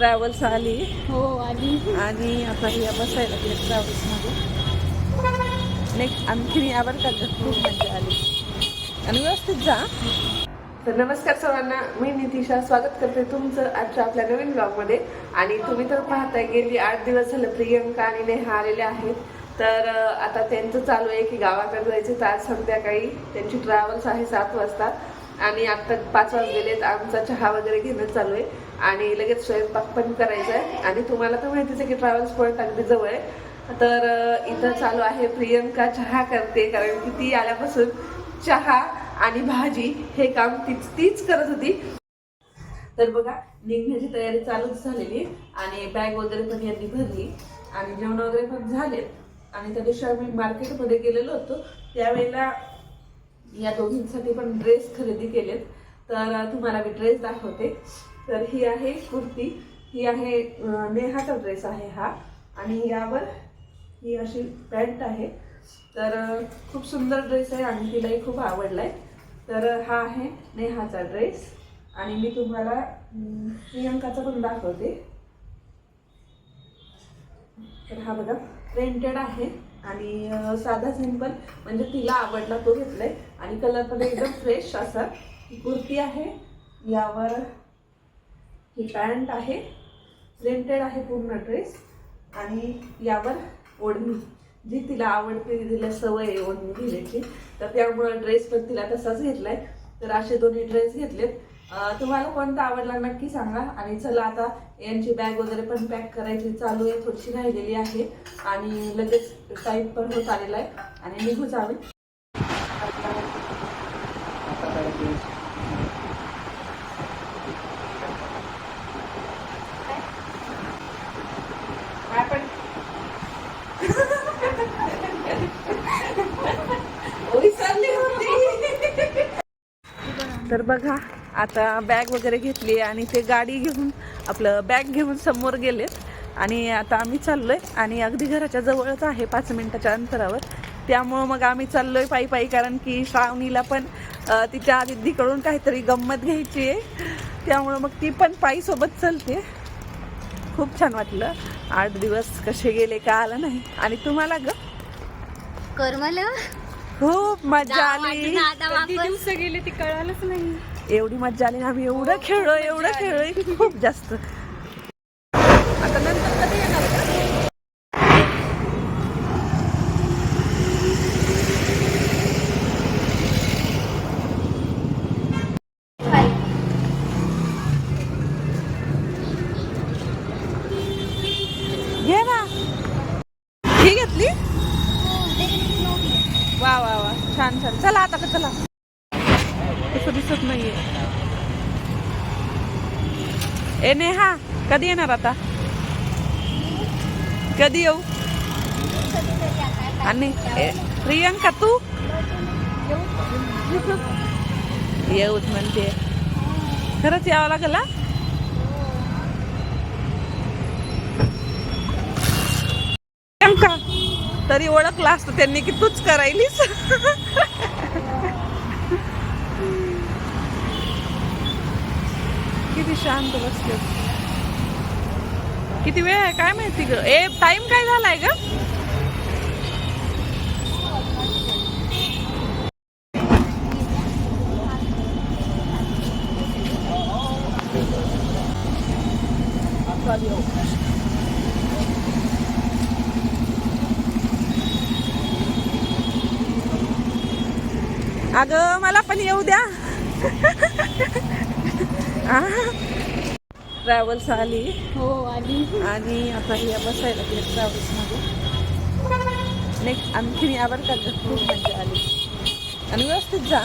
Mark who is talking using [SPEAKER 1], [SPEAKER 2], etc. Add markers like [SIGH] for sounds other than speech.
[SPEAKER 1] Travels आली.
[SPEAKER 2] हो आली.
[SPEAKER 1] आणि आता या बसायला लागले ट्रॅव्हल्समध्ये नेक्स्ट आणखीन यावर का ग? खूप मजा आली. आणि व्यवस्थित जा. तर नमस्कार सर्वांना मी नितिशा. स्वागत करते तुमचं आजच्या आपल्या नवीन ब्लॉगमध्ये आणि तुम्ही तर पाहताय गेली आठ दिवस झालं प्रियंका आणि नेहा आलेल्या आहेत. तर आता त्यांचं चालू आहे की गावाकडे जायचे तर आज संध्याकाळी त्यांची ट्रॅव्हल्स आहे सात वाजता. आणि आता पाच वाजलेले आमचा चहा वगैरे घेणं चालू आहे. आणि लगेच स्वयंपाक पण करायचा आहे. आणि तुम्हाला तर माहितीच आहे की ट्रॅव्हल्स पॉईंट अगदी जवळ आहे. तर इथं चालू आहे प्रियंका चहा करते. कारण की ती आल्यापासून चहा आणि भाजी हे काम तीच तीच करत होती. तर बघा निघण्याची तयारी चालूच झालेली आणि बॅग वगैरे पण यांनी भरली. आणि जेवण वगैरे पण झालेत. आणि त्या दिवशी आम्ही मार्केटमध्ये गेलेलो होतो. त्यावेळेला या दोघींसाठी पण ड्रेस खरेदी केलेत. तर तुम्हाला मी ड्रेस दाखवते. तर ही आहे कुर्ती. ही आहे नेहाचा ड्रेस आहे हा. आणि यावर ही अशी पॅन्ट आहे. तर खूप सुंदर ड्रेस आहे आणि तिलाही खूप आवडला आहे तर हा आहे नेहाचा ड्रेस आणि मी तुम्हाला प्रियंकाचा पण दाखवते. तर हा बघा प्रिंटेड आहे आणि साधा सिंपल म्हणजे तिला आवडला तो घेतलाय. आणि कलर पण एकदम फ्रेश असा. ही कुर्ती आहे यावर ही पॅन्ट आहे प्रिंटेड आहे पूर्ण ड्रेस आणि यावर ओढणी. जी तिला आवडते तिला सवय आहे ओढणी घेण्याची तर त्यामुळं ड्रेस पण तिला तसाच घेतलाय. तर असे दोन्ही ड्रेस घेतलेत. तुम्हाला कोणता आवडला नक्की सांगा. आणि चला आता यांची बॅग वगैरे पण पॅक करायची चालू आहे. थोडीशी राहिलेली आहे. आणि लगेच टाईम पण होत आलेला आहे. आणि निघूच आम्ही [LAUGHS] तर बघा आता बॅग वगैरे घेतली आणि ते गाडी घेऊन आपलं बॅग घेऊन समोर गेलेत आणि आता आम्ही चाललोय आणि अगदी घराच्या जवळच आहे पाच मिनिटाच्या अंतरावर. त्यामुळं मग आम्ही चाललोय पायी पायी कारण की श्रावणीला पण तिच्या आदितीकडून काहीतरी गंमत घ्यायची आहे. त्यामुळं मग ती पण पायी सोबत चालते. खूप छान वाटलं. आठ दिवस कसे गेले का आलं नाही. आणि तुम्हाला ग?
[SPEAKER 2] करमल?
[SPEAKER 1] खूप मजा आली.
[SPEAKER 2] किती दिवस गेले ते कळालंच नाही.
[SPEAKER 1] एवढी मजा आली ना आम्ही एवढं खेळलो एवढं खेळलोय की खूप जास्त. आता नंतर कधी येणार का? घे ना. ही घेतली? वा वा वा. छान छान. चला आता का चला. तसं दिसत नाहीये. ए नेहा कधी येणार आता? कधी येऊ? आणि प्रियंका तू? येऊच म्हणते. खरंच यावं लागेल प्रियंका तरी ओळखला असतं त्यांनी की तूच करायलीस [LAUGHS] किती शांत बसले. किती वेळ आहे? काय माहिती ग? ए टाइम काय झालाय ग? अगं मला पण येऊ द्या. [LAUGHS] ट्रॅव्हल्स आली.
[SPEAKER 2] हो आली.
[SPEAKER 1] आणि आता या बसायला लागले ट्रॅव्हल्समध्ये नेक्स्ट आणखीन यावर का? खूप मजा आली. आणि व्यवस्थित जा.